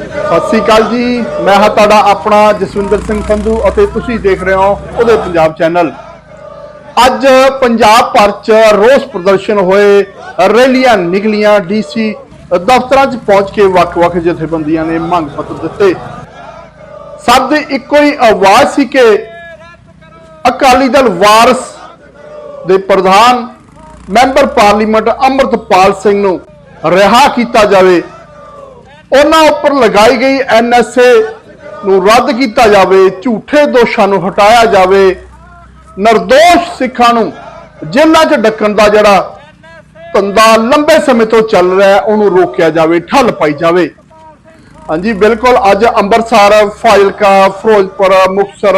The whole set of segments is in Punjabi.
ਸਤਿ ਸ੍ਰੀ ਅਕਾਲ ਜੀ। ਮੈਂ ਹਾਂ ਤੁਹਾਡਾ ਆਪਣਾ ਜਸਵਿੰਦਰ ਸਿੰਘ ਸੰਧੂ ਅਤੇ ਤੁਸੀਂ ਦੇਖ ਰਹੇ ਹੋ ਉਹਦੇ ਪੰਜਾਬ ਚੈਨਲ। ਅੱਜ ਪੰਜਾਬ ਭਰ ਚ ਰੋਸ ਪ੍ਰਦਰਸ਼ਨ ਹੋਏ, ਰੈਲੀਆਂ ਨਿਕਲੀਆਂ, ਡੀਸੀ ਦਫ਼ਤਰਾਂ 'ਚ ਪਹੁੰਚ ਕੇ ਵੱਖ-ਵੱਖ ਜਥੇਬੰਦੀਆਂ ਨੇ ਮੰਗ ਪੱਤਰ ਦਿੱਤੇ। ਸਭ ਦੀ ਇੱਕੋ ਹੀ ਆਵਾਜ਼ ਸੀ ਕਿ ਅਕਾਲੀ ਦਲ ਵਾਰਸ ਦੇ ਪ੍ਰਧਾਨ ਮੈਂਬਰ ਪਾਰਲੀਮੈਂਟ ਅੰਮ੍ਰਿਤਪਾਲ ਸਿੰਘ ਨੂੰ ਰਿਹਾ ਕੀਤਾ ਜਾਵੇ। ਉਹਨਾਂ ਉੱਪਰ ਲਗਾਈ ਗਈ ਐਨਐਸਏ ਨੂੰ ਰੱਦ ਕੀਤਾ ਜਾਵੇ, ਝੂਠੇ ਦੋਸ਼ਾਂ ਨੂੰ ਹਟਾਇਆ ਜਾਵੇ। ਨਿਰਦੋਸ਼ ਸਿੱਖਾਂ ਨੂੰ ਜੇਲ੍ਹਾਂ 'ਚ ਡੱਕਣ ਦਾ ਜਿਹੜਾ ਧੰਦਾ ਲੰਬੇ ਸਮੇਂ ਤੋਂ ਚੱਲ ਰਿਹਾ ਉਹਨੂੰ ਰੋਕਿਆ ਜਾਵੇ, ਠੱਲ ਪਾਈ ਜਾਵੇ। ਹਾਂਜੀ, ਬਿਲਕੁਲ, ਅੱਜ ਅੰਮ੍ਰਿਤਸਰ ਫਾਜ਼ਿਲਕਾ, ਫਿਰੋਜ਼ਪੁਰ, ਮੁਕਤਸਰ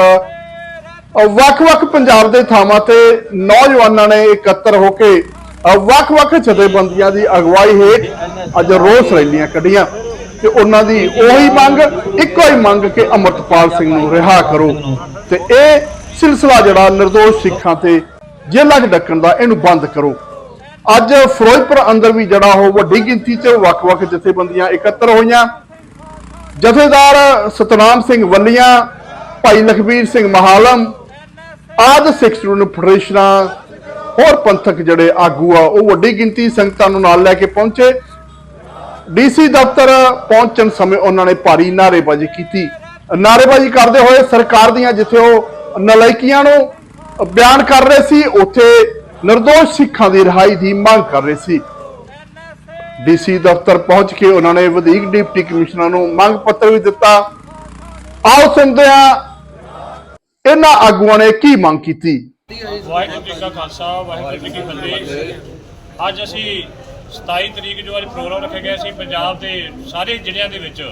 ਵੱਖ-ਵੱਖ ਪੰਜਾਬ ਦੇ ਥਾਵਾਂ ਤੇ ਨੌਜਵਾਨਾਂ ਨੇ ਇਕੱਤਰ ਹੋ ਕੇ ਵੱਖ-ਵੱਖ ਜਥੇਬੰਦੀਆਂ ਦੀ ਅਗਵਾਈ ਹੇਠ ਅੱਜ ਰੋਸ ਰੈਲੀਆਂ ਕੱਢੀਆਂ। ਤੇ ਉਹਨਾਂ ਦੀ ਉਹੀ ਮੰਗ, ਇੱਕੋ ਹੀ ਮੰਗ ਕਿ ਅਮਰਤਪਾਲ ਸਿੰਘ ਨੂੰ ਰਿਹਾ ਕਰੋ। ਤੇ ਇਹ ਸਿਲਸਿਲਾ ਜਿਹੜਾ ਨਿਰਦੋਸ਼ ਸਿੱਖਾਂ ਤੇ ਜੇਲ੍ਹਾਂ 'ਚ ਡੱਕਣ ਦਾ ਇਹਨੂੰ ਬੰਦ ਕਰੋ। ਅੱਜ ਫਿਰੋਜ਼ਪੁਰ ਅੰਦਰ ਵੀ ਜਿਹੜਾ ਉਹ ਵੱਡੀ ਗਿਣਤੀ 'ਚ ਵੱਖ-ਵੱਖ ਜਥੇਬੰਦੀਆਂ ਇਕੱਤਰ ਹੋਈਆਂ। ਜਥੇਦਾਰ ਸਤਨਾਮ ਸਿੰਘ ਵੱਲੀਆਂ, ਭਾਈ ਲਖਬੀਰ ਸਿੰਘ ਮਹਾਲਮ, ਆਦ ਸਿੱਖ ਸਟੂਡੈਂਟ ਫੈਡਰੇਸ਼ਨਾਂ ਹੋਰ ਪੰਥਕ ਜਿਹੜੇ ਆਗੂ ਆ, ਉਹ ਵੱਡੀ ਗਿਣਤੀ ਸੰਗਤਾਂ ਨੂੰ ਨਾਲ ਲੈ ਕੇ ਪਹੁੰਚੇ। ਡੀਸੀ ਦਫ਼ਤਰ ਪਹੁੰਚਣ ਸਮੇਂ ਉਹਨਾਂ ਨੇ ਭਾਰੀ ਨਾਅਰੇਬਾਜ਼ੀ ਕੀਤੀ। ਨਾਅਰੇਬਾਜ਼ੀ ਕਰਦੇ ਹੋਏ ਸਰਕਾਰ ਦੀਆਂ ਜਿੱਥੇ ਉਹ ਨਲਾਇਕੀਆਂ ਨੂੰ ਬਿਆਨ ਕਰ ਰਹੇ ਸੀ, ਉੱਥੇ ਨਿਰਦੋਸ਼ ਸਿੱਖਾਂ ਦੀ ਰਿਹਾਈ ਦੀ ਮੰਗ ਕਰ ਰਹੇ ਸੀ। ਡੀਸੀ ਦਫ਼ਤਰ ਪਹੁੰਚ ਕੇ ਉਹਨਾਂ ਨੇ ਵਧੀਕ ਡਿਪਟੀ ਕਮਿਸ਼ਨਰ ਨੂੰ ਮੰਗ ਪੱਤਰ ਵੀ ਦਿੱਤਾ। ਆਓ ਸੁਣਦੇ ਹਾਂ ਇਹਨਾਂ ਆਗੂਆਂ ਨੇ ਕੀ ਮੰਗ ਕੀਤੀ। ਵਾਹਿਗੁਰੂ ਜੀ ਕਾ ਖਾਲਸਾ, ਵਾਹਿਗੁਰੂ ਜੀ ਕੀ ਫਤਿਹ। ਅੱਜ ਅਸੀਂ 27 ਤਰੀਕ ਜੋ ਅੱਜ ਪ੍ਰੋਗਰਾਮ ਰੱਖਿਆ ਗਿਆ ਸੀ ਪੰਜਾਬ ਦੇ ਸਾਰੇ ਜ਼ਿਲ੍ਹਿਆਂ ਦੇ ਵਿੱਚ,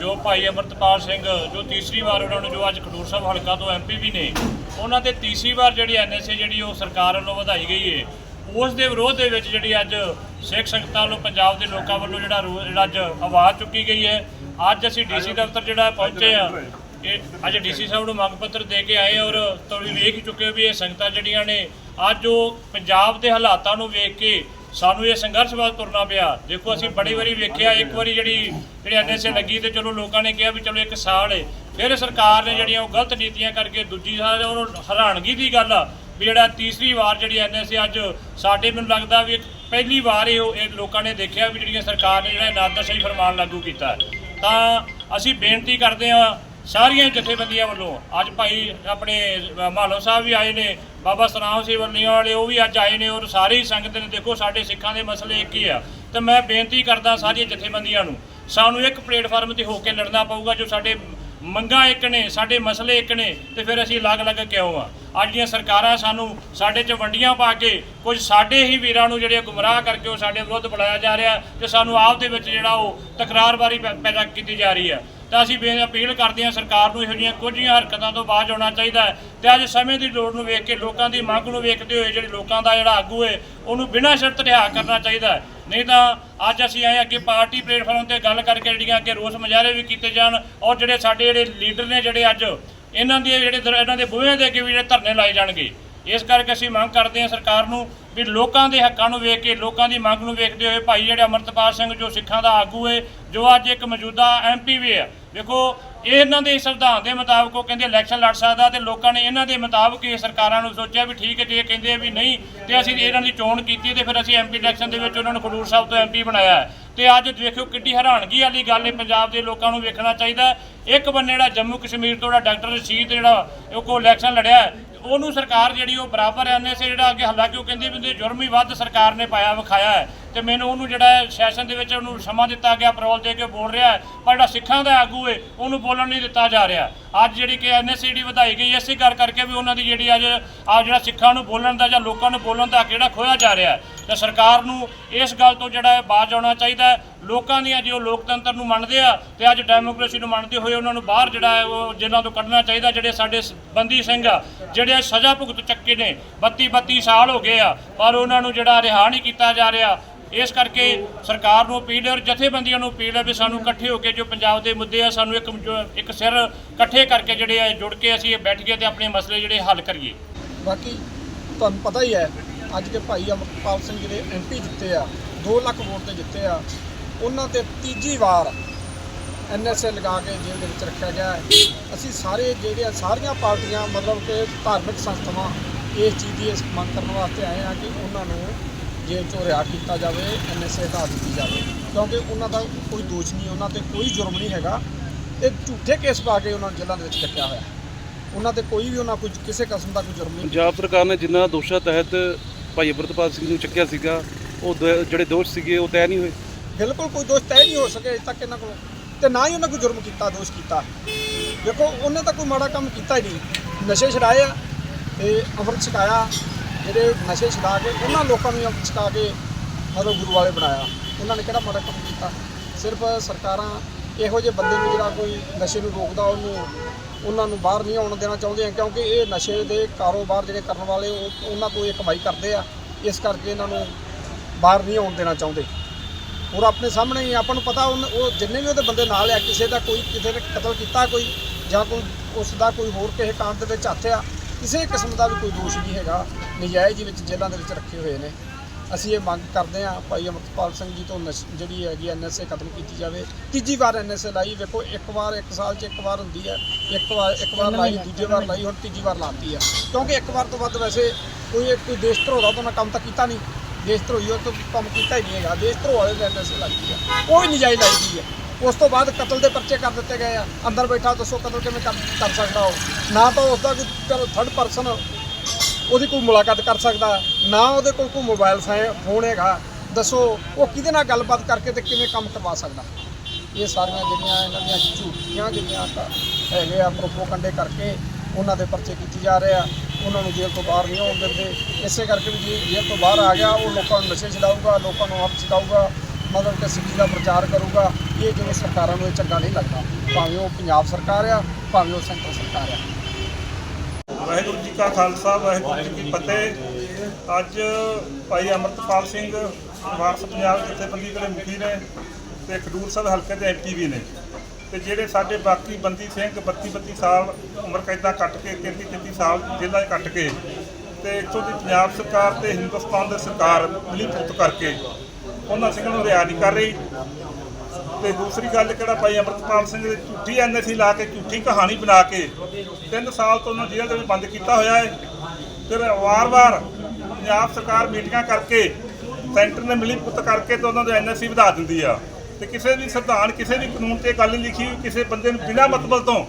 ਜੋ ਭਾਈ ਅਮਰਤਪਾਲ ਸਿੰਘ, ਜੋ ਤੀਸਰੀ ਵਾਰ ਉਹਨਾਂ ਨੂੰ ਜੋ ਅੱਜ ਖਡੂਰ ਸਾਹਿਬ ਹਲਕਾ ਤੋਂ ਐਮਪੀ ਵੀ ਨੇ, ਉਹਨਾਂ ਤੇ ਤੀਸਰੀ ਵਾਰ ਜਿਹੜੀ ਐਨਐਸਏ ਜਿਹੜੀ ਉਹ ਸਰਕਾਰ ਵੱਲੋਂ ਵਧਾਈ ਗਈ ਹੈ ਉਸ ਦੇ ਵਿਰੋਧ ਦੇ ਵਿੱਚ ਜਿਹੜੀ ਅੱਜ ਸਿੱਖ ਸੰਗਤਾਂ ਵੱਲੋਂ ਪੰਜਾਬ ਦੇ ਲੋਕਾਂ ਵੱਲੋਂ ਜਿਹੜਾ ਰੋ- ਜਿਹੜਾ ਅੱਜ ਆਵਾਜ਼ ਚੁੱਕੀ ਗਈ ਹੈ ਅੱਜ ਅਸੀਂ ਡੀਸੀ ਦਫ਼ਤਰ ਜਿਹੜਾ ਪਹੁੰਚੇ ਆ, ਇਹ ਅੱਜ ਡੀਸੀ ਸਾਹਿਬ ਨੂੰ ਮੰਗ ਪੱਤਰ ਦੇ ਕੇ ਆਏ ਔਰ ਤੁਸੀਂ ਵੇਖ ਚੁੱਕੇ ਹੋ ਵੀ ਇਹ ਸੰਗਤਾਂ ਜਿਹੜੀਆਂ ਨੇ, ਅੱਜ ਉਹ ਪੰਜਾਬ ਦੇ ਹਾਲਾਤਾਂ ਨੂੰ ਵੇਖ ਕੇ ਸਾਨੂੰ ਇਹ ਸੰਘਰਸ਼ ਵੱਲ ਤੁਰਨਾ ਪਿਆ। ਦੇਖੋ, ਅਸੀਂ ਬੜੀ ਵਾਰੀ ਵੇਖਿਆ, ਇੱਕ ਵਾਰੀ ਜਿਹੜੀ ਜਿਹੜੀ ਐਨਐਸਏ ਲੱਗੀ ਤੇ ਚਲੋ ਲੋਕਾਂ ਨੇ ਕਿਹਾ ਵੀ ਚਲੋ ਇੱਕ ਸਾਲ ਹੈ ਫਿਰ ਸਰਕਾਰ ਨੇ ਜਿਹੜੀਆਂ ਉਹ ਗਲਤ ਨੀਤੀਆਂ ਕਰਕੇ ਦੂਜੀ ਸਾਲ ਉਹਨੂੰ ਹੈਰਾਨਗੀ ਦੀ ਗੱਲ ਆ ਵੀ ਜਿਹੜਾ ਤੀਸਰੀ ਵਾਰ ਜਿਹੜੀ ਐਨਐਸਏ ਅੱਜ ਸਾਡੇ ਮੈਨੂੰ ਲੱਗਦਾ ਵੀ ਪਹਿਲੀ ਵਾਰ ਇਹ ਇਹ ਲੋਕਾਂ ਨੇ ਦੇਖਿਆ ਵੀ ਜਿਹੜੀਆਂ ਸਰਕਾਰ ਨੇ ਜਿਹੜਾ ਨਾਦਰਸ਼ਾਹੀ ਫਰਮਾਨ ਲਾਗੂ ਕੀਤਾ। ਤਾਂ ਅਸੀਂ ਬੇਨਤੀ ਕਰਦੇ ਹਾਂ ਸਾਰੀਆਂ ਜਥੇਬੰਦੀਆਂ ਵੱਲੋਂ ਅੱਜ ਭਾਈ ਆਪਣੇ ਮਾਲੋ ਸਾਹਿਬ ਵੀ ਆਏ ਨੇ, ਬਾਬਾ ਸਨਾਮ ਸਿੰਘ ਵੱਲੀਆਂ ਵਾਲੇ ਉਹ ਵੀ ਅੱਜ ਆਏ ਨੇ ਔਰ ਸਾਰੀ ਸੰਗਤ ਨੇ, ਦੇਖੋ ਸਾਡੇ ਸਿੱਖਾਂ ਦੇ ਮਸਲੇ ਇੱਕ ਹੀ ਆ। ਤੇ ਮੈਂ ਬੇਨਤੀ ਕਰਦਾ ਸਾਰੀਆਂ ਜਥੇਬੰਦੀਆਂ ਨੂੰ, ਸਾਨੂੰ ਇੱਕ ਪਲੇਟਫਾਰਮ ਤੇ ਹੋ ਕੇ ਲੜਨਾ ਪਊਗਾ ਜੋ ਸਾਡੇ ਮੰਗਾਂ ਇੱਕ ਨੇ, ਸਾਡੇ ਮਸਲੇ ਇੱਕ ਨੇ, ਤੇ ਫਿਰ ਅਸੀਂ ਅਲੱਗ-ਅਲੱਗ ਕਿਉਂ ਆ? ਅੱਜ ਦੀਆਂ ਸਰਕਾਰਾਂ ਸਾਨੂੰ ਸਾਡੇ ਚ ਵੰਡੀਆਂ ਪਾ ਕੇ ਕੁਝ ਸਾਡੇ ਹੀ ਵੀਰਾਂ ਨੂੰ ਜਿਹੜੇ ਗੁੰਮਰਾਹ ਕਰਕੇ ਉਹ ਸਾਡੇ ਵਿਰੁੱਧ ਬੁਲਾਇਆ ਜਾ ਰਿਹਾ ਤੇ ਸਾਨੂੰ ਆਪ ਦੇ ਵਿੱਚ ਜਿਹੜਾ ਉਹ ਤਕਰਾਰਬਾਰੀ ਪੈ- ਪੈਦਾ ਕੀਤੀ ਜਾ ਰਹੀ ਹੈ ਤਾਂ ਅਸੀਂ ਬੇ ਅਪੀਲ ਕਰਦੇ ਹਾਂ ਸਰਕਾਰ ਨੂੰ ਇਹੋ ਜਿਹੀਆਂ ਕੁਝ ਹਰਕਤਾਂ ਤੋਂ ਬਾਅਦ ਆਉਣਾ ਚਾਹੀਦਾ ਹੈ। ਤੇ ਅੱਜ ਸਮੇਂ ਦੀ ਲੋੜ ਨੂੰ ਵੇਖ ਕੇ ਲੋਕਾਂ ਦੀ ਮੰਗ ਨੂੰ ਵੇਖਦੇ ਹੋਏ ਜਿਹੜੇ ਲੋਕਾਂ ਦਾ ਜਿਹੜਾ ਆਗੂ ਹੈ, ਉਹਨੂੰ ਬਿਨਾਂ ਸ਼ਰਤ ਰਿਹਾ ਕਰਨਾ ਚਾਹੀਦਾ ਨਹੀਂ ਤਾਂ ਅੱਜ ਅਸੀਂ ਆਏ ਅੱਗੇ ਪਾਰਟੀ ਪਲੇਟਫਾਰਮ ਤੇ ਗੱਲ ਕਰਕੇ ਜਿਹੜੀਆਂ ਅੱਗੇ ਰੋਸ ਮੁਜ਼ਾਹਰੇ ਵੀ ਕੀਤੇ ਜਾਣ, ਔਰ ਜਿਹੜੇ ਸਾਡੇ ਜਿਹੜੇ ਲੀਡਰ ਨੇ ਜਿਹੜੇ ਅੱਜ, ਇਹਨਾਂ ਦੇ ਜਿਹੜੇ ਦਰ- ਇਹਨਾਂ ਦੇ ਬੂਹਿਆਂ ਦੇ ਅੱਗੇ ਵੀ ਜਿਹੜੇ ਧਰਨੇ ਲਾਏ ਜਾਣਗੇ। ਇਸ ਕਰਕੇ ਅਸੀਂ ਮੰਗ ਕਰਦੇ ਹਾਂ ਸਰਕਾਰ ਨੂੰ ਵੀ ਲੋਕਾਂ ਦੇ ਹੱਕਾਂ ਨੂੰ ਵੇਖ ਕੇ, ਲੋਕਾਂ ਦੀ ਮੰਗ ਨੂੰ ਵੇਖਦੇ ਹੋਏ ਭਾਈ ਜਿਹੜੇ ਅਮਰਤਪਾਲ ਸਿੰਘ ਜੋ ਸਿੱਖਾਂ ਦਾ ਆਗੂ ਹੈ ਜੋ ਅੱਜ ਇੱਕ ਮੌਜੂਦਾ ਐਮਪੀ ਵੀ ਹੈ ਦੇਖੋ ਇਹ ਇਹਨਾਂ ਦੇ ਸੰਵਿਧਾਨ ਦੇ ਮੁਤਾਬਕ ਉਹ ਕਹਿੰਦੇ ਇਲੈਕਸ਼ਨ ਲੜ ਸਕਦਾ ਤੇ ਲੋਕਾਂ ਨੇ ਇਹਨਾਂ ਦੇ ਮੁਤਾਬਕ ਇਹ ਸਰਕਾਰਾਂ ਨੂੰ ਸੋਚਿਆ ਵੀ ਠੀਕ ਹੈ, ਜੇ ਕਹਿੰਦੇ ਵੀ ਨਹੀਂ ਤੇ ਅਸੀਂ ਇਹਨਾਂ ਦੀ ਚੋਣ ਕੀਤੀ ਤੇ ਫਿਰ ਅਸੀਂ ਐਮਪੀ ਇਲੈਕਸ਼ਨ ਦੇ ਵਿੱਚ ਉਹਨਾਂ ਨੂੰ ਖਡੂਰ ਸਾਹਿਬ ਤੋਂ ਐਮਪੀ ਬਣਾਇਆ ਹੈ। ਤੇ ਅੱਜ ਦੇਖਿਓ ਕਿੱਡੀ ਹੈਰਾਨਗੀ ਵਾਲੀ ਗੱਲ ਹੈ ਪੰਜਾਬ ਦੇ ਲੋਕਾਂ ਨੂੰ ਵੇਖਣਾ ਚਾਹੀਦਾ ਇੱਕ ਬੰਨੇ ਜਿਹੜਾ ਜੰਮੂ ਕਸ਼ਮੀਰ ਤੋਂ ਜਿਹੜਾ ਡਾਕਟਰ ਰਸ਼ੀਦ ਜਿਹੜਾ ਉਹ ਕੋ ਇਲੈਕਸ਼ਨ ਲੜਿਆ ਉਹਨੂੰ ਸਰਕਾਰ ਜਿਹੜੀ ਉਹ ਬਰਾਬਰ ਐਨਐਸਏ ਜਿਹੜਾ ਅੱਗੇ ਹਾਲਾਂਕਿ ਉਹ ਕਹਿੰਦੀ ਵੀ ਜੁਰਮ ਹੀ ਵੱਧ ਸਰਕਾਰ ਨੇ ਪਾਇਆ ਵਿਖਾਇਆ ਹੈ। ਤੇ ਮੈਨੂੰ ਉਹਨੂੰ ਜਿਹੜਾ ਸੈਸ਼ਨ ਦੇ ਵਿੱਚ ਉਹਨੂੰ ਸਮਾਂ ਦਿੱਤਾ ਗਿਆ ਪਰੋਲ ਦੇ ਕੇ ਬੋਲ ਰਿਹਾ ਹੈ ਪਰ ਜਿਹੜਾ ਸਿੱਖਾਂ ਦਾ ਆਗੂ ਹੈ ਉਹਨੂੰ ਬੋਲਣ ਨਹੀਂ ਦਿੱਤਾ ਜਾ ਰਿਹਾ। ਅੱਜ ਜਿਹੜੀ ਕਿ ਐਨਐਸਏ ਜਿਹੜੀ ਵਧਾਈ ਗਈ ਹੈ, ਇਸੇ ਕਰ ਕਰਕੇ ਵੀ ਉਹਨਾਂ ਦੀ ਜਿਹੜੀ ਅੱਜ ਆ ਜਿਹੜਾ ਸਿੱਖਾਂ ਨੂੰ ਬੋਲਣ ਦਾ ਜਾਂ ਲੋਕਾਂ ਨੂੰ ਬੋਲਣ ਦਾ ਹੱਕ ਜਿਹੜਾ ਖੋਇਆ ਜਾ ਰਿਹਾ ਹੈ। ਤੇ ਸਰਕਾਰ ਨੂੰ ਇਸ ਗੱਲ ਤੋਂ ਜਿਹੜਾ ਹੈ ਬਾਜ਼ ਆਉਣਾ ਚਾਹੀਦਾ ਲੋਕਾਂ ਦੀਆਂ ਜੋ ਲੋਕਤੰਤਰ ਨੂੰ ਮੰਨਦੇ ਆ ਤੇ ਅੱਜ ਡੈਮੋਕ੍ਰੇਸੀ ਨੂੰ ਮੰਨਦੇ ਹੋਏ ਉਹਨਾਂ ਨੂੰ ਬਾਹਰ ਜਿਹੜਾ ਉਹ ਜੇਲ੍ਹਾਂ ਤੋਂ ਕੱਢਣਾ ਚਾਹੀਦਾ, ਜਿਹੜੇ ਸਾਡੇ ਬੰਦੀ ਸਿੰਘ ਆ, ਜਿਹੜੇ ਸਜ਼ਾ ਭੁਗਤ ਚੱਕੇ ਨੇ 32 32 ਸਾਲ ਹੋ ਗਏ ਆ, ਪਰ ਉਹਨਾਂ ਨੂੰ ਜਿਹੜਾ ਰਿਹਾ ਨਹੀਂ ਕੀਤਾ ਜਾ ਰਿਹਾ। ਇਸ ਕਰਕੇ ਸਰਕਾਰ ਨੂੰ ਅਪੀਲ ਹੈ ਔਰ ਜਥੇਬੰਦੀਆਂ ਨੂੰ ਅਪੀਲ ਹੈ ਵੀ ਸਾਨੂੰ ਇਕੱਠੇ ਹੋ ਕੇ ਜੋ ਪੰਜਾਬ ਦੇ ਮੁੱਦੇ ਆ, ਸਾਨੂੰ ਇੱਕ ਜੋ- ਇੱਕ ਸਿਰ ਇਕੱਠੇ ਕਰਕੇ ਜਿਹੜੇ ਆ ਜੁੜ ਕੇ ਅਸੀਂ ਬੈਠੀਏ ਤੇ ਆਪਣੇ ਮਸਲੇ ਜਿਹੜੇ ਹੱਲ ਕਰੀਏ। ਬਾਕੀ ਤੁਹਾਨੂੰ ਪਤਾ ਹੀ ਹੈ, ਅੱਜ ਕੇ ਭਾਈ ਅਮਰਪਾਲ ਸਿੰਘ ਜਿਹੜੇ ਐਮਪੀ ਜਿੱਤੇ ਆ 2 ਲੱਖ ਵੋਟ ਤੇ ਜਿੱਤੇ ਆ ਉਹਨਾਂ ਤੇ ਤੀਜੀ ਵਾਰ ਐਨਐਸਏ ਲਗਾ ਕੇ ਜੇਲ੍ਹ ਦੇ ਵਿੱਚ ਰੱਖਿਆ ਗਿਆ ਹੈ। ਅਸੀਂ ਸਾਰੇ ਜਿਹੜੇ ਸਾਰੀਆਂ ਪਾਰਟੀਆਂ, ਮਤਲਬ ਕਿ ਧਾਰਮਿਕ ਸੰਸਥਾਵਾਂ ਇਸ ਚੀਜ਼ ਦੀ ਇਸ ਮੰਗ ਕਰਨ ਵਾਸਤੇ ਆਏ ਆ ਕਿ ਉਹਨਾਂ ਨੂੰ ਜੇਲ੍ਹ ਚੋਂ ਰਿਹਾ ਕੀਤਾ ਜਾਵੇ ਐਨਐਸਏ ਹਟਾ ਦਿੱਤੀ ਜਾਵੇ। ਕਿਉਂਕਿ ਉਹਨਾਂ ਦਾ ਕੋਈ ਦੋਸ਼ ਨਹੀਂ, ਉਹਨਾਂ ਤੇ ਕੋਈ ਜੁਰਮ ਨਹੀਂ ਹੈਗਾ। ਇਹ ਝੂਠੇ ਕੇਸ ਪਾ ਕੇ ਉਹਨਾਂ ਨੂੰ ਜੇਲ੍ਹਾਂ ਦੇ ਵਿੱਚ ਕੱਟਿਆ ਹੋਇਆ ਉਹਨਾਂ ਤੇ ਕੋਈ ਵੀ ਉਹਨਾਂ ਕੋਈ ਕਿਸੇ ਕਿਸਮ ਦਾ ਕੋਈ ਜੁਰਮ ਨਹੀਂ। ਪੰਜਾਬ ਸਰਕਾਰ ਨੇ ਜਿੰਨਾ ਦੋਸ਼ਾਂ ਤਹਿਤ ਭਾਈ ਅਮਰਤਪਾਲ ਸਿੰਘ ਨੂੰ ਚੱਕਿਆ ਸੀਗਾ, ਉਹ ਦ- ਜਿਹੜੇ ਦੋਸ਼ ਸੀਗੇ, ਉਹ ਤੈਅ ਨਹੀਂ ਹੋਏ। ਬਿਲਕੁਲ ਕੋਈ ਦੋਸ਼ ਤੈਅ ਨਹੀਂ ਹੋ ਸਕਿਆ ਅਜੇ ਤੱਕ ਇਹਨਾਂ ਕੋਲ। ਤੇ ਨਾ ਹੀ ਉਹਨਾਂ ਕੋਈ ਜੁਰਮ ਕੀਤਾ, ਦੋਸ਼ ਕੀਤਾ। ਦੇਖੋ, ਉਹਨੇ ਤਾਂ ਕੋਈ ਮਾੜਾ ਕੰਮ ਕੀਤਾ ਹੀ ਨਹੀਂ। ਨਸ਼ੇ ਛਡਾਏ ਆ ਤੇ ਅੰਮ੍ਰਿਤ ਛਕਾਇਆ, ਜਿਹੜੇ ਨਸ਼ੇ ਛਡਾ ਕੇ ਉਹਨਾਂ ਲੋਕਾਂ ਨੂੰ ਅੰਮ੍ਰਿਤ ਛਕਾ ਕੇ ਮਤਲਬ ਗੁਰੂ ਵਾਲੇ ਬਣਾਇਆ। ਉਹਨਾਂ ਨੇ ਕਿਹੜਾ ਮਾੜਾ ਕੰਮ ਕੀਤਾ? ਸਿਰਫ ਸਰਕਾਰਾਂ ਇਹੋ ਜਿਹੇ ਬੰਦੇ ਨੂੰ ਜਿਹੜਾ ਕੋਈ ਨਸ਼ੇ ਨੂੰ ਰੋਕਦਾ, ਉਹਨੂੰ ਉਹਨਾਂ ਨੂੰ ਬਾਹਰ ਨਹੀਂ ਆਉਣ ਦੇਣਾ ਚਾਹੁੰਦੇ ਆ, ਕਿਉਂਕਿ ਇਹ ਨਸ਼ੇ ਦੇ ਕਾਰੋਬਾਰ ਜਿਹੜੇ ਕਰਨ ਵਾਲੇ, ਉਹ ਉਹਨਾਂ ਤੋਂ ਇਹ ਕਮਾਈ ਕਰਦੇ ਆ। ਇਸ ਕਰਕੇ ਇਹਨਾਂ ਨੂੰ ਬਾਹਰ ਨਹੀਂ ਆਉਣ ਦੇਣਾ ਚਾਹੁੰਦੇ। ਔਰ ਆਪਣੇ ਸਾਹਮਣੇ ਹੀ ਆਪਾਂ ਨੂੰ ਪਤਾ ਉਹ ਜਿੰਨੇ ਵੀ ਉਹਦੇ ਬੰਦੇ ਨਾਲ ਆ ਕਿਸੇ ਦਾ ਕੋਈ ਕਿਸੇ ਨੇ ਕਤਲ ਕੀਤਾ ਕੋਈ ਜਾਂ ਕੋਈ ਉਸ ਦਾ ਕੋਈ ਹੋਰ ਕਿਸੇ ਕਾਂਡ ਦੇ ਵਿੱਚ ਹੱਥ ਆ ਕਿਸੇ ਕਿਸਮ ਦਾ ਵੀ ਕੋਈ ਦੋਸ਼ ਨਹੀਂ ਹੈਗਾ। ਨਜਾਇਜ਼ ਵਿੱਚ ਜੇਲ੍ਹਾਂ ਦੇ ਵਿੱਚ ਰੱਖੇ ਹੋਏ ਨੇ। ਅਸੀਂ ਇਹ ਮੰਗ ਕਰਦੇ ਹਾਂ ਭਾਈ ਅਮਰਪਾਲ ਸਿੰਘ ਜੀ ਤੋਂ ਜਿਹੜੀ ਹੈਗੀ ਐਨਐਸਏ ਖਤਮ ਕੀਤੀ ਜਾਵੇ। ਤੀਜੀ ਵਾਰ ਐਨਐਸਏ ਲਾਈ ਵੇਖੋ ਇੱਕ ਵਾਰ ਇੱਕ ਸਾਲ 'ਚ ਇੱਕ ਵਾਰ ਹੁੰਦੀ ਹੈ ਇੱਕ ਵਾਰ ਇੱਕ ਵਾਰ ਲਾਈ ਦੂਜੀ ਵਾਰ ਲਾਈ ਹੁਣ ਤੀਜੀ ਵਾਰ ਲਾਤੀ ਹੈ ਕਿਉਂਕਿ ਇੱਕ ਵਾਰ ਤੋਂ ਵੱਧ ਵੈਸੇ ਕੋਈ ਕੋਈ ਦੇਸ਼ ਧਰੋਹ ਦਾ ਤਾਂ ਉਹਨਾਂ ਕੰਮ ਤਾਂ ਕੀਤਾ ਨਹੀਂ। ਦੇਸ਼ ਧਰੋਹੀ ਉਹ ਤੋਂ ਕੰਮ ਕੀਤਾ ਹੀ ਨਹੀਂ ਹੈਗਾ। ਦੇਸ਼ ਧਰੋਹ ਵਾਲੇ ਨੇ ਐਨਐਸਏ ਲਾਈ ਹੈ ਉਹ ਵੀ ਨਜਾਇਜ਼ ਲੱਗਦੀ ਗਈ ਹੈ ਉਸ ਤੋਂ ਬਾਅਦ ਕਤਲ ਦੇ ਪਰਚੇ ਕਰ ਦਿੱਤੇ ਗਏ ਆ। ਅੰਦਰ ਬੈਠਾ ਦੱਸੋ ਕਤਲ ਕਿਵੇਂ ਕਰ ਕਰ ਸਕਦਾ ਉਹ? ਨਾ ਤਾਂ ਉਸ ਦਾ ਕੋਈ ਥਰਡ ਪਰਸਨ ਉਹਦੀ ਕੋਈ ਮੁਲਾਕਾਤ ਕਰ ਸਕਦਾ। ਨਾ ਉਹਦੇ ਕੋਲ ਕੋਈ ਮੋਬਾਈਲ ਫੋਨ ਹੈਗਾ। ਦੱਸੋ, ਉਹ ਕਿਹਦੇ ਨਾਲ ਗੱਲਬਾਤ ਕਰਕੇ ਤੇ ਕਿਵੇਂ ਕੰਮ ਕਰਵਾ ਸਕਦਾ? ਇਹ ਸਾਰੀਆਂ ਜਿਹੜੀਆਂ ਇਹਨਾਂ ਦੀਆਂ ਝੂਠੀਆਂ ਜਿਹੜੀਆਂ ਹੈਗੇ ਆ ਪ੍ਰੋਪੋਗੰਡੇ ਕਰਕੇ ਉਹਨਾਂ ਦੇ ਪਰਚੇ ਕੀਤੇ ਜਾ ਰਹੇ ਆ। ਉਹਨਾਂ ਨੂੰ ਜੇਲ੍ਹ ਤੋਂ ਬਾਹਰ ਨਹੀਂ ਆਉਣ ਦਿੰਦੇ। ਇਸੇ ਕਰਕੇ ਵੀ ਜੇ ਜੇਲ੍ਹ ਤੋਂ ਬਾਹਰ ਆ ਗਿਆ, ਉਹ ਲੋਕਾਂ ਨੂੰ ਨਸ਼ੇ ਛਡਾਊਗਾ, ਲੋਕਾਂ ਨੂੰ ਆਪ ਛਡਾਊਗਾ, ਮਤਲਬ ਕਿ ਸਿੱਖੀ ਦਾ ਪ੍ਰਚਾਰ ਕਰੂਗਾ। ਇਹ ਜਿਵੇਂ ਸਰਕਾਰਾਂ ਨੂੰ ਇਹ ਚੰਗਾ ਨਹੀਂ ਲੱਗਦਾ। ਭਾਵੇਂ ਉਹ ਪੰਜਾਬ ਸਰਕਾਰ ਆ, ਭਾਵੇਂ ਉਹ ਸੈਂਟਰ ਸਰਕਾਰ ਆ। ਵਾਹਿਗੁਰੂ ਜੀ ਕਾ ਖਾਲਸਾ, ਵਾਹਿਗੁਰੂ ਜੀ ਕੀ ਫਤਿਹ। ਅੱਜ ਭਾਈ ਅਮਰਤਪਾਲ ਸਿੰਘ, ਵਾਰਸ ਪੰਜਾਬ ਜਥੇਬੰਦੀ ਦੇ ਮੁਖੀ ਨੇ ਤੇ ਖਡੂਰ ਸਾਹਿਬ ਹਲਕੇ ਦੇ ਐਮਪੀ ਵੀ ਨੇ। ਤੇ ਜਿਹੜੇ ਸਾਡੇ ਬਾਕੀ ਬੰਦੀ ਸਿੰਘ 32 32 ਸਾਲ ਉਮਰ ਕੈਦਾਂ ਕੱਟ ਕੇ 33 33 ਸਾਲ ਜੇਲ੍ਹਾਂ 'ਚ ਕੱਟ ਕੇ ਤੇ ਇੱਥੋਂ ਦੀ ਪੰਜਾਬ ਸਰਕਾਰ ਤੇ ਹਿੰਦੁਸਤਾਨ ਦੀ ਸਰਕਾਰ ਮਿਲੀ ਭੁਗਤ ਕਰਕੇ ਉਹਨਾਂ ਸਿੰਘਾਂ ਨੂੰ ਰਿਆ ਨਹੀਂ ਕਰ ਰਹੀ। ਤੇ ਦੂਸਰੀ ਗੱਲ ਕਿਹੜਾ ਭਾਈ ਅਮਰਤਪਾਲ ਸਿੰਘ ਦੇ ਝੂਠੀ ਐਨਐਸੀ ਲਾ ਕੇ, ਝੂਠੀ ਕਹਾਣੀ ਬਣਾ ਕੇ 3 ਸਾਲ ਤੋਂ ਉਹਨਾਂ ਜੇਲ੍ਹ ਦੇ ਵਿੱਚ ਬੰਦ ਕੀਤਾ ਹੋਇਆ ਹੈ। ਫਿਰ ਵਾਰ-ਵਾਰ ਪੰਜਾਬ ਸਰਕਾਰ ਮੀਟਿੰਗਾਂ ਕਰਕੇ ਸੈਂਟਰ ਨੇ ਮਿਲੀ ਭੁਗਤ ਕਰਕੇ ਤੇ ਉਹਨਾਂ ਦੇ ਐਨਐਸੀ ਵਧਾ ਦਿੰਦੀ ਆ। ਤੇ ਕਿਸੇ ਵੀ ਸੰਵਿਧਾਨ, ਕਿਸੇ ਵੀ ਕਾਨੂੰਨ ਤੇ ਗੱਲ ਨਹੀਂ ਲਿਖੀ ਹੋਈ, ਕਿਸੇ ਬੰਦੇ ਨੂੰ ਬਿਨਾਂ ਮਤਲਬ ਤੋਂ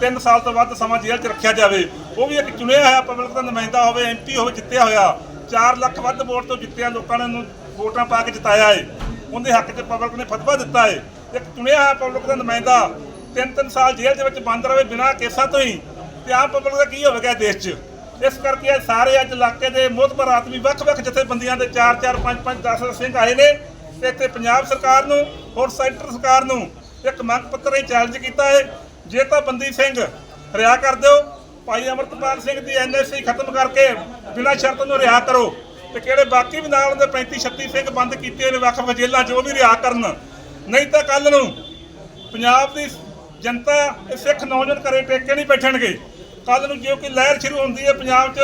3 ਸਾਲ ਤੋਂ ਵੱਧ ਸਮਾਂ ਜੇਲ੍ਹ 'ਚ ਰੱਖਿਆ ਜਾਵੇ, ਉਹ ਵੀ ਇੱਕ ਚੁਣਿਆ ਹੋਇਆ ਪਬਲਿਕ ਦਾ ਨੁਮਾਇੰਦਾ ਹੋਵੇ ਐਮਪੀ ਹੋਵੇ, ਜਿੱਤਿਆ ਹੋਇਆ 4 ਲੱਖ ਵੱਧ ਵੋਟ ਤੋਂ ਜਿੱਤਿਆ ਲੋਕਾਂ ਨੇ ਉਹਨੂੰ ਵੋਟਾਂ ਪਾ ਕੇ ਜਿਤਾਇਆ ਏ, ਉਹਦੇ ਹੱਕ 'ਚ ਪਬਲਿਕ ਨੇ ਫਤਵਾ ਦਿੱਤਾ ਏ। ਇੱਕ ਚੁਣਿਆ ਹੋਇਆ ਪਬਲਿਕ ਦਾ ਨੁਮਾਇੰਦਾ ਤਿੰਨ ਤਿੰਨ ਸਾਲ ਜੇਲ੍ਹ ਦੇ ਵਿੱਚ ਬੰਦ ਰਹੇ ਬਿਨਾਂ ਕੇਸਾਂ ਤੋਂ ਹੀ, ਤੇ ਆਮ ਪਬਲਿਕ ਦਾ ਕੀ ਹੋਵੇਗਾ ਦੇਸ਼ 'ਚ? ਇਸ ਕਰਕੇ ਸਾਰੇ ਅੱਜ ਇਲਾਕੇ ਦੇ ਮੋਹਤਬਰ ਆਦਮੀ ਵੱਖ-ਵੱਖ ਜਥੇਬੰਦੀਆਂ ਦੇ 4-4 5-5 10 ਸਿੰਘ ਆਏ ਨੇ ਤੇ ਇੱਥੇ ਪੰਜਾਬ ਸਰਕਾਰ ਨੂੰ ਹੋਰ ਸੈਂਟਰ ਸਰਕਾਰ ਨੂੰ ਇੱਕ ਮੰਗ ਪੱਤਰ ਹੀ ਚੈਲੰਜ ਕੀਤਾ ਹੈ। ਜੇ ਤਾਂ ਬੰਦੀ ਸਿੰਘ ਰਿਹਾ ਕਰ ਦਿਓ, ਭਾਈ ਅਮਰਤਪਾਲ ਸਿੰਘ ਦੀ ਐਨਐਸਸੀ ਖਤਮ ਕਰਕੇ ਬਿਨਾਂ ਸ਼ਰਤ ਨੂੰ ਰਿਹਾ ਕਰੋ। ਤੇ ਕਿਹੜੇ ਬਾਕੀ ਵੀ ਨਾਲ ਦੇ 35 36 ਸਿੰਘ ਬੰਦ ਕੀਤੇ ਨੇ ਵੱਖ-ਵੱਖ ਜੇਲ੍ਹਾਂ 'ਚ, ਉਹ ਵੀ ਰਿਹਾ ਕਰਨ। ਨਹੀਂ ਤਾਂ ਕੱਲ ਨੂੰ ਪੰਜਾਬ ਦੀ ਜਨਤਾ ਇਹ ਸਿੱਖ ਨੌਜਵਾਨ ਘਰੇ ਟੇਕੇ ਨਹੀਂ ਬੈਠਣਗੇ। ਕੱਲ ਨੂੰ ਜੇ ਕੋਈ ਲਹਿਰ ਸ਼ੁਰੂ ਹੁੰਦੀ ਹੈ, ਪੰਜਾਬ 'ਚ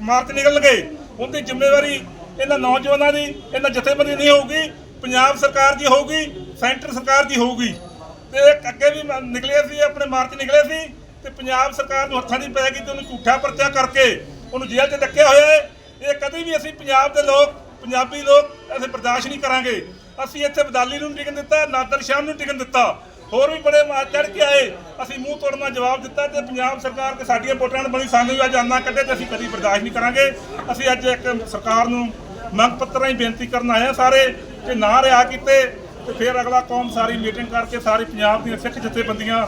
ਮਾਰਚ ਨਿਕਲਣਗੇ, ਉਹਦੀ ਜ਼ਿੰਮੇਵਾਰੀ ਇਹਨਾਂ ਨੌਜਵਾਨਾਂ ਦੀ, ਇਹਨਾਂ ਜਥੇਬੰਦੀ ਨਹੀਂ ਹੋਊਗੀ। ਪੰਜਾਬ ਸਰਕਾਰ ਦੀ ਹੋਊਗੀ, ਸੈਂਟਰ ਸਰਕਾਰ ਦੀ ਹੋਊਗੀ। ਤੇ ਇੱਕ ਅੱਗੇ ਵੀ ਮ- ਨਿਕਲੇ ਸੀ, ਆਪਣੇ ਮਾਰਚ ਨਿਕਲੇ ਸੀ, ਤੇ ਪੰਜਾਬ ਸਰਕਾਰ ਨੂੰ ਹੱਥਾਂ ਦੀ ਪੈ ਗਈ ਤੇ ਉਹਨੂੰ ਝੂਠਾ ਪਰਚਾ ਕਰਕੇ ਉਹਨੂੰ ਜੇਲ੍ਹ 'ਚ ਡੱਕਿਆ ਹੋਇਆ ਹੈ। ਇਹ ਕਦੇ ਵੀ ਅਸੀਂ ਪੰਜਾਬ ਦੇ ਲੋਕ, ਪੰਜਾਬੀ ਲੋਕ ਅਸੀਂ ਬਰਦਾਸ਼ਤ ਨਹੀਂ ਕਰਾਂਗੇ। ਅਸੀਂ ਇੱਥੇ ਬਦਾਲੀ ਨੂੰ ਨੀ ਟਿਕਣ ਦਿੱਤਾ, ਨਾਦਰ ਸ਼ਾਮ ਨੂੰ ਨੀ ਟਿਕਣ ਦਿੱਤਾ। ਹੋਰ ਵੀ ਬੜੇ ਮਾਰ ਚੜ ਕੇ ਆਏ, ਅਸੀਂ ਮੂੰਹ ਤੋੜਨਾ ਜਵਾਬ ਦਿੱਤਾ ਤੇ ਪੰਜਾਬ ਸਰਕਾਰ ਤੇ ਸਾਡੀਆਂ ਵੋਟਾਂ ਨੇ ਬਣੀ ਸਾਨੂੰ ਵੀ ਅੱਜ ਆਨਾ ਕੱਢੇ ਤੇ ਅਸੀਂ ਕਦੀ ਬਰਦਾਸ਼ਤ ਨਹੀਂ ਕਰਾਂਗੇ। ਅਸੀਂ ਅੱਜ ਇੱਕ ਸਰਕਾਰ ਨੂੰ ਮੰਗ ਪੱਤਰਾਂ ਹੀ ਬੇਨਤੀ ਕਰਨ ਆਏ ਹਾਂ ਸਾਰੇ। ਕਿ ਨਾ ਰਿਹਾ ਕੀਤੇ, ਤੇ ਫਿਰ ਅਗਲਾ ਕੌਮ ਸਾਰੀ ਮੀਟਿੰਗ ਕਰਕੇ ਸਾਰੀ ਪੰਜਾਬ ਦੀਆਂ ਸਿੱਖ ਜਥੇਬੰਦੀਆਂ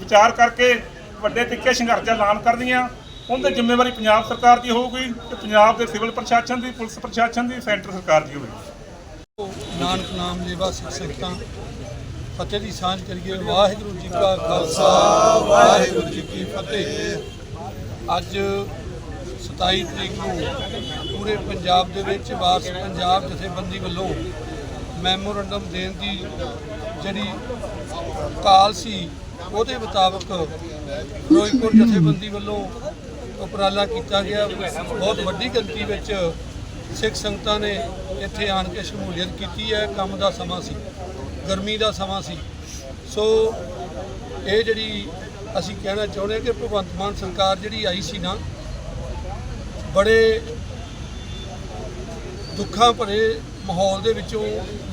ਵਿਚਾਰ ਕਰਕੇ ਵੱਡੇ ਤਿੱਖੇ ਸੰਘਰਸ਼ ਐਲਾਨ ਕਰਦੀਆਂ ਉਹਦੀ ਜ਼ਿੰਮੇਵਾਰੀ ਪੰਜਾਬ ਸਰਕਾਰ ਦੀ ਹੋਊਗੀ ਤੇ ਪੰਜਾਬ ਦੇ ਸਿਵਲ ਪ੍ਰਸ਼ਾਸਨ ਦੀ, ਪੁਲਿਸ ਪ੍ਰਸ਼ਾਸਨ ਦੀ, ਸੈਂਟਰ ਸਰਕਾਰ ਦੀ ਹੋਵੇਗੀ। ਨਾਨਕ ਨਾਮ ਲੇਵਾ ਸਿੱਖ ਸੰਗਤਾਂ, ਫਤਿਹ ਦੀ ਸਾਂਝ ਕਰੀਏ। ਵਾਹਿਗੁਰੂ ਜੀ ਕਾ ਖਾਲਸਾ, ਵਾਹਿਗੁਰੂ ਜੀ ਕੀ ਫਤਿਹ। ਅੱਜ 27 ਤਰੀਕ ਨੂੰ ਪੂਰੇ ਪੰਜਾਬ ਦੇ ਵਿੱਚ ਵਾਰਸ ਪੰਜਾਬ ਜਥੇਬੰਦੀ ਵੱਲੋਂ ਮੈਮੋਰੰਡਮ ਦੇਣ ਦੀ ਜਿਹੜੀ ਕਾਲ ਸੀ, ਉਹਦੇ ਮੁਤਾਬਕ ਫਿਰੋਜ਼ਪੁਰ ਜਥੇਬੰਦੀ ਵੱਲੋਂ ਉਪਰਾਲਾ ਕੀਤਾ ਗਿਆ। ਬਹੁਤ ਵੱਡੀ ਗਿਣਤੀ ਵਿੱਚ ਸਿੱਖ ਸੰਗਤਾਂ ਨੇ ਇੱਥੇ ਆਣ ਕੇ ਸ਼ਮੂਲੀਅਤ ਕੀਤੀ ਹੈ। ਕੰਮ ਦਾ ਸਮਾਂ ਸੀ, ਗਰਮੀ ਦਾ ਸਮਾਂ ਸੀ। ਸੋ ਇਹ ਜਿਹੜੀ ਅਸੀਂ ਕਹਿਣਾ ਚਾਹੁੰਦੇ ਹਾਂ ਕਿ ਭਗਵੰਤ ਮਾਨ ਸਰਕਾਰ ਜਿਹੜੀ ਆਈ ਸੀ ਨਾ, ਬੜੇ ਦੁੱਖਾਂ ਭਰੇ ਮਾਹੌਲ ਦੇ ਵਿੱਚੋਂ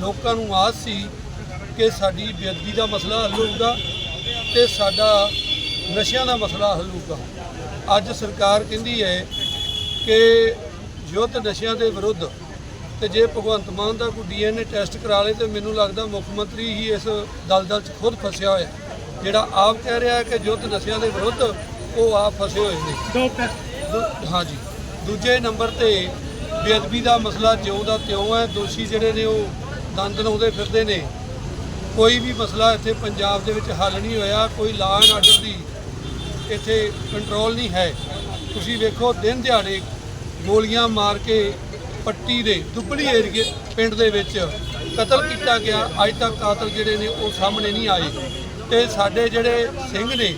ਲੋਕਾਂ ਨੂੰ ਆਸ ਸੀ ਕਿ ਸਾਡੀ ਬੇਅਦਬੀ ਦਾ ਮਸਲਾ ਹੱਲ ਹੋਊਗਾ ਤੇ ਸਾਡਾ ਨਸ਼ਿਆਂ ਦਾ ਮਸਲਾ ਹੱਲ ਹੋਊਗਾ। ਅੱਜ ਸਰਕਾਰ ਕਹਿੰਦੀ ਹੈ ਕਿ ਯੁੱਧ ਨਸ਼ਿਆਂ ਦੇ ਵਿਰੁੱਧ ਤੇ ਜੇ ਭਗਵੰਤ ਮਾਨ ਦਾ ਕੋਈ ਡੀਐਨਏ ਟੈਸਟ ਕਰਾ ਲੇ ਤੇ ਮੈਨੂੰ ਲੱਗਦਾ ਮੁੱਖ ਮੰਤਰੀ ਹੀ ਇਸ ਦਲਦਲ 'ਚ ਖੁਦ ਫਸਿਆ ਹੋਇਆ। ਜਿਹੜਾ ਆਪ ਕਹਿ ਰਿਹਾ ਕਿ ਯੁੱਧ ਨਸ਼ਿਆਂ ਦੇ ਵਿਰੁੱਧ ਉਹ ਆਪ ਫਸੇ ਹੋਏ ਨੇ। ਹਾਂਜੀ ਦੂਜੇ ਨੰਬਰ ਤੇ ਬੇਅਦਬੀ ਦਾ ਮਸਲਾ ਜਿਉਂ ਦਾ ਤਿਉਂ ਹੈ, ਦੋਸ਼ੀ ਜਿਹੜੇ ਨੇ ਉਹ ਦੰਦ ਲਾਉਂਦੇ ਫਿਰਦੇ ਨੇ। ਕੋਈ ਵੀ ਮਸਲਾ ਇੱਥੇ ਪੰਜਾਬ ਦੇ ਵਿੱਚ ਹੱਲ ਨਹੀਂ ਹੋਇਆ, ਕੋਈ ਲਾਅ ਐਂਡ ਆਰਡਰ ਦੀ ਇੱਥੇ ਕੰਟਰੋਲ ਨਹੀਂ ਹੈ। ਤੁਸੀਂ ਵੇਖੋ, ਦਿਨ ਦਿਹਾੜੇ ਗੋਲੀਆਂ ਮਾਰ ਕੇ ਪੱਟੀ ਦੇ ਦੁੱਬਲੀ ਏਰੀਏ ਪਿੰਡ ਦੇ ਵਿੱਚ ਕਤਲ ਕੀਤਾ ਗਿਆ। ਅੱਜ ਤੱਕ ਕਾਤਲ ਜਿਹੜੇ ਨੇ ਉਹ ਸਾਹਮਣੇ ਨਹੀਂ ਆਏ। ਤੇ ਸਾਡੇ ਜਿਹੜੇ ਸਿੰਘ ਨੇ,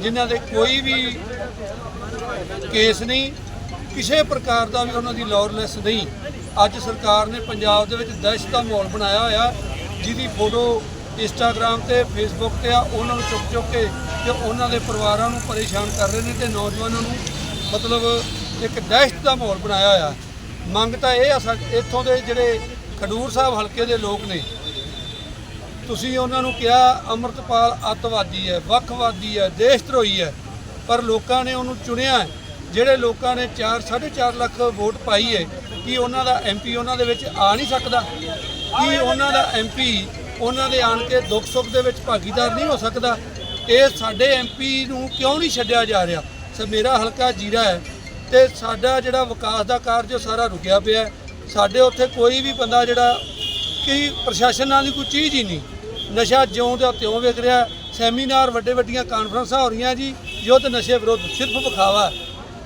ਜਿਨ੍ਹਾਂ ਦੇ ਕੋਈ ਵੀ ਕੇਸ ਨਹੀਂ ਕਿਸੇ ਪ੍ਰਕਾਰ ਦਾ ਵੀ ਉਹਨਾਂ ਦੀ ਲੌਰਲੈਸ ਨਹੀਂ। ਅੱਜ ਸਰਕਾਰ ਨੇ ਪੰਜਾਬ ਦੇ ਵਿੱਚ ਦਹਿਸ਼ਤ ਦਾ ਮਾਹੌਲ ਬਣਾਇਆ ਹੋਇਆ। ਜਿਹਦੀ ਫੋਟੋ ਇੰਸਟਾਗ੍ਰam ਤੇ ਫੇਸਬੁੱਕ ਤੇ ਆ, ਉਹਨਾਂ ਨੂੰ ਚੁੱਕ ਚੁੱਕ ਕੇ ਤੇ ਉਹਨਾਂ ਦੇ ਪਰਿਵਾਰਾਂ ਨੂੰ ਪਰੇਸ਼ਾਨ ਕਰ ਰਹੇ ਨੇ ਤੇ ਨੌਜਵਾਨਾਂ ਨੂੰ ਮਤਲਬ ਇੱਕ ਦਹਿਸ਼ਤ ਦਾ ਮਾਹੌਲ ਬਣਾਇਆ ਹੋਇਆ। ਮੰਗ ਤਾਂ ਇਹ ਆ, ਸਾ- ਇੱਥੋਂ ਦੇ ਜਿਹੜੇ ਖਡੂਰ ਸਾਹਿਬ ਹਲਕੇ ਦੇ ਲੋਕ ਨੇ, ਤੁਸੀਂ ਉਹਨਾਂ ਨੂੰ ਕਿਹਾ, ਅਮਰਤਪਾਲ ਅੱਤਵਾਦੀ ਹੈ, ਵੱਖਵਾਦੀ ਹੈ ਦੇਸ਼ ਧਰੋਹੀ ਹੈ, ਪਰ ਲੋਕਾਂ ਨੇ ਉਹਨੂੰ ਚੁਣਿਆ ਜਿਹੜੇ ਲੋਕਾਂ ਨੇ 4 4.5 ਲੱਖ ਵੋਟ ਪਾਈ ਹੈ, ਕੀ ਉਹਨਾਂ ਦਾ ਐਮਪੀ ਉਹਨਾਂ ਦੇ ਵਿੱਚ ਆ ਨਹੀਂ ਸਕਦਾ? ਕੀ ਉਹਨਾਂ ਦਾ ਐਮਪੀ ਉਹਨਾਂ ਦੇ ਆਣ ਕੇ ਦੁੱਖ ਸੁੱਖ ਦੇ ਵਿੱਚ ਭਾਗੀਦਾਰ ਨਹੀਂ ਹੋ ਸਕਦਾ? ਇਹ ਸਾਡੇ ਐਮਪੀ ਨੂੰ ਕਿਉਂ ਨਹੀਂ ਛੱਡਿਆ ਜਾ ਰਿਹਾ? ਸੋ ਮੇਰਾ ਹਲਕਾ ਜੀਰਾ ਹੈ ਤੇ ਸਾਡਾ ਜਿਹੜਾ ਵਿਕਾਸ ਦਾ ਕਾਰਜ ਉਹ ਸਾਰਾ ਰੁਕਿਆ ਪਿਆ ਹੈ। ਸਾਡੇ ਉੱਥੇ ਕੋਈ ਵੀ ਬੰਦਾ ਜਿਹੜਾ ਕਿ ਪ੍ਰਸ਼ਾਸਨ ਨਾਲ ਦੀ ਕੋਈ ਚੀਜ਼ ਹੀ ਨਹੀਂ। ਨਸ਼ਾ ਜਿਉਂ ਦਾ ਤਿਉਂ ਵਿਕ ਰਿਹਾ ਸੈਮੀਨਾਰ ਵੱਡੇ ਵੱਡੀਆਂ ਕਾਨਫਰੰਸਾਂ ਹੋ ਰਹੀਆਂ ਜੀ। ਯੁੱਧ ਨਸ਼ੇ ਵਿਰੁੱਧ ਸਿਰਫ ਵਿਖਾਵਾ।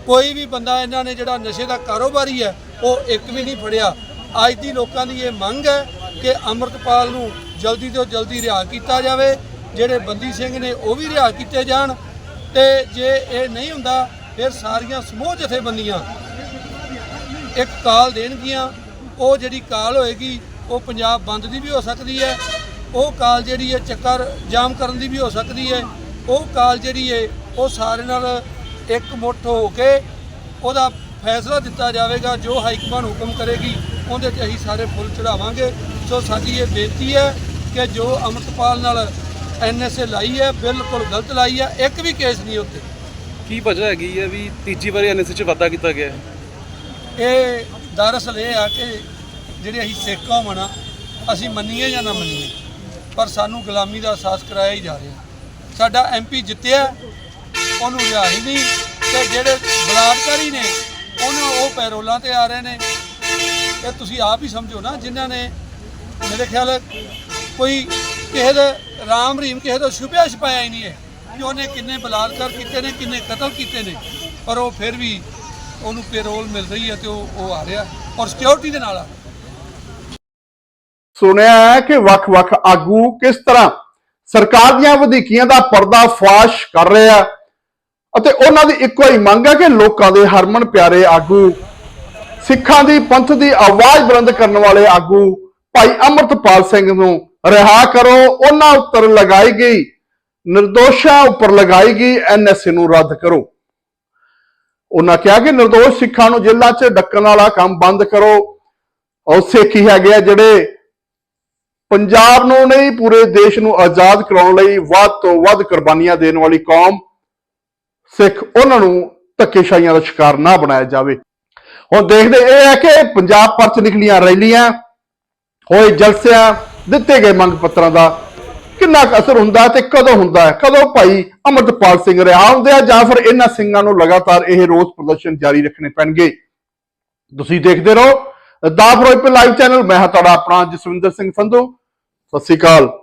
ਕੋਈ ਵੀ ਬੰਦਾ ਇਹਨਾਂ ਨੇ ਜਿਹੜਾ ਨਸ਼ੇ ਦਾ ਕਾਰੋਬਾਰੀ ਹੈ, ਉਹ ਇੱਕ ਵੀ ਨਹੀਂ ਫੜਿਆ। ਅੱਜ ਦੀ ਲੋਕਾਂ ਦੀ ਇਹ ਮੰਗ ਹੈ ਕਿ ਅੰਮ੍ਰਿਤਪਾਲ ਨੂੰ ਜਲਦੀ ਤੋਂ ਜਲਦੀ ਰਿਹਾ ਕੀਤਾ ਜਾਵੇ, ਜਿਹੜੇ ਬੰਦੀ ਸਿੰਘ ਨੇ ਉਹ ਵੀ ਰਿਹਾ ਕੀਤੇ ਜਾਣ। ਤੇ ਜੇ ਇਹ ਨਹੀਂ ਹੁੰਦਾ, ਫਿਰ ਸਾਰੀਆਂ ਸਮੂਹ ਜਥੇਬੰਦੀਆਂ ਇੱਕ ਕਾਲ ਦੇਣਗੀਆਂ। ਉਹ ਜਿਹੜੀ ਕਾਲ ਹੋਏਗੀ, ਉਹ ਪੰਜਾਬ ਬੰਦ ਦੀ ਵੀ ਹੋ ਸਕਦੀ ਹੈ। ਉਹ ਕਾਲ ਜਿਹੜੀ ਹੈ ਚੱਕਰ ਜਾਮ ਕਰਨ ਦੀ ਵੀ ਹੋ ਸਕਦੀ ਹੈ। ਉਹ ਕਾਲ ਜਿਹੜੀ ਹੈ, ਉਹ ਸਾਰੇ ਨਾਲ ਇੱਕ ਮੁੱਠ ਹੋ ਕੇ ਉਹਦਾ ਫੈਸਲਾ ਦਿੱਤਾ ਜਾਵੇਗਾ ਜੋ ਹਾਈ ਕਮਾਂਡ ਹੁਕਮ ਕਰੇਗੀ ਉਹਦੇ ਤੇ ਅਸੀਂ ਸਾਰੇ ਫੁੱਲ ਚੜਾਵਾਂਗੇ ਸੋ ਸਾਡੀ ਇਹ ਬੇਨਤੀ ਹੈ ਕਿ ਜੋ ਅਮਰਤਪਾਲ ਨਾਲ ਐਨਐਸਏ ਲਾਈ ਹੈ ਬਿਲਕੁਲ ਗਲਤ ਲਾਈ ਹੈ ਇੱਕ ਵੀ ਕੇਸ ਨਹੀਂ ਉੱਤੇ। ਕੀ ਵਜ੍ਹਾ ਹੈਗੀ ਹੈ ਵੀ ਤੀਜੀ ਵਾਰੀ ਐਨਐਸਏ 'ਚ ਵਾਧਾ ਕੀਤਾ ਗਿਆ ਹੈ? ਇਹ ਦਰਅਸਲ ਇਹ ਆ ਕਿ ਜਿਹੜੇ ਅਸੀਂ ਸਿੱਖ ਕੌਮ ਆ ਅਸੀਂ ਮੰਨੀਏ ਜਾਂ ਨਾ ਮੰਨੀਏ ਪਰ ਸਾਨੂੰ ਗੁਲਾਮੀ ਦਾ ਅਹਿਸਾਸ ਕਰਾਇਆ ਹੀ ਜਾ ਰਿਹਾ। ਸਾਡਾ ਐਮਪੀ ਜਿੱਤਿਆ ਉਹਨੂੰ ਰਿਹਾ ਹੀ ਨਹੀਂ ਤੇ ਜਿਹੜੇ ਬਲਾਤਕਾਰੀ ਨੇ, ਉਹਨਾਂ ਉਹ ਪੈਰੋਲਾਂ ਤੇ ਆ ਰਹੇ ਨੇ। ਇਹ ਤੁਸੀਂ ਆਪ ਹੀ ਸਮਝੋ ਨਾ, ਜਿਨ੍ਹਾਂ ਨੇ ਮੇਰੇ ਖਿਆਲ ਕੋਈ ਕਿਸੇ ਦੇ ਰਾਮ ਰਹੀਮ, ਕਿਸੇ ਦਾ ਛੁਪਿਆ ਛਪਾਇਆ ਹੀ ਨਹੀਂ ਹੈ ਕਿ ਉਹਨੇ ਕਿੰਨੇ ਬਲਾਤਕਾਰ ਕੀਤੇ ਨੇ, ਕਿੰਨੇ ਕਤਲ ਕੀਤੇ ਨੇ। ਪਰ ਉਹ ਫਿਰ ਵੀ ਉਹਨੂੰ ਪੈਰੋਲ ਮਿਲ ਰਹੀ ਹੈ ਤੇ ਉਹ ਉਹ ਆ ਰਿਹਾ ਔਰ ਸਿਕਿਉਰਿਟੀ ਦੇ ਨਾਲ ਆ। ਸੁਣਿਆ ਹੈ ਕਿ ਵੱਖ-ਵੱਖ ਆਗੂ ਕਿਸ ਤਰ੍ਹਾਂ ਸਰਕਾਰ ਦੀਆਂ ਵਧੀਕੀਆਂ ਦਾ ਪਰਦਾ ਫਾਸ਼ ਕਰ ਰਹੇ ਆ। ਅਤੇ ਉਹਨਾਂ ਦੀ ਇੱਕੋ ਹੀ ਮੰਗ ਹੈ ਕਿ ਲੋਕਾਂ ਦੇ ਹਰਮਨ ਪਿਆਰੇ ਆਗੂ, ਸਿੱਖਾਂ ਦੀ, ਪੰਥ ਦੀ ਆਵਾਜ਼ ਬੁਲੰਦ ਕਰਨ ਵਾਲੇ ਆਗੂ ਭਾਈ ਅਮਰਤਪਾਲ ਸਿੰਘ ਨੂੰ ਰਿਹਾ ਕਰੋ। ਉਹਨਾਂ ਉੱਪਰ ਲਗਾਈ ਗਈ ਨਿਰਦੋਸ਼ਾਂ ਉੱਪਰ ਲਗਾਈ ਗਈ ਐਨਐਸਏ ਨੂੰ ਰੱਦ ਕਰੋ। ਉਹਨਾਂ ਕਿਹਾ ਕਿ ਨਿਰਦੋਸ਼ ਸਿੱਖਾਂ ਨੂੰ ਜੇਲ੍ਹਾਂ 'ਚ ਡੱਕਣ ਵਾਲਾ ਕੰਮ ਬੰਦ ਕਰੋ। ਔਰ ਸਿੱਖ ਹੀ ਹੈਗੇ ਆ ਜਿਹੜੇ ਪੰਜਾਬ ਨੂੰ ਨਹੀਂ, ਪੂਰੇ ਦੇਸ਼ ਨੂੰ ਆਜ਼ਾਦ ਕਰਾਉਣ ਲਈ ਵੱਧ ਤੋਂ ਵੱਧ ਕੁਰਬਾਨੀਆਂ ਦੇਣ ਵਾਲੀ ਕੌਮ ਸਿੱਖ ਉਹਨਾਂ ਨੂੰ ਧੱਕੇਸ਼ਾਹੀਆਂ ਦਾ ਸ਼ਿਕਾਰ ਨਾ ਬਣਾਇਆ ਜਾਵੇ। ਹੁਣ ਦੇਖਦੇ ਇਹ ਹੈ ਕਿ ਪੰਜਾਬ ਭਰ ਚ ਨਿਕਲੀਆਂ ਰੈਲੀਆਂ, ਹੋਏ ਜਲਸਿਆਂ, ਦਿੱਤੇ ਗਏ ਮੰਗ ਪੱਤਰਾਂ ਦਾ ਕਿੰਨਾ ਕੁ ਅਸਰ ਹੁੰਦਾ ਹੈ ਤੇ ਕਦੋਂ ਹੁੰਦਾ ਹੈ? ਕਦੋਂ ਭਾਈ ਅਮਰਤਪਾਲ ਸਿੰਘ ਰਿਹਾ ਹੁੰਦੇ ਆ ਜਾਂ ਫਿਰ ਇਹਨਾਂ ਸਿੰਘਾਂ ਨੂੰ ਲਗਾਤਾਰ ਇਹ ਰੋਸ ਪ੍ਰਦਰਸ਼ਨ ਜਾਰੀ ਰੱਖਣੇ ਪੈਣਗੇ? ਤੁਸੀਂ ਦੇਖਦੇ ਰਹੋ। ਦਾ ਫਿਰੋਜ਼ਪੁਰ ਲਾਈਵ ਚੈਨਲ ਮੈਂ ਹਾਂ ਤੁਹਾਡਾ ਆਪਣਾ ਜਸਵਿੰਦਰ ਸਿੰਘ ਸੰਧੂ। ਸਤਿ ਸ਼੍ਰੀ ਅਕਾਲ।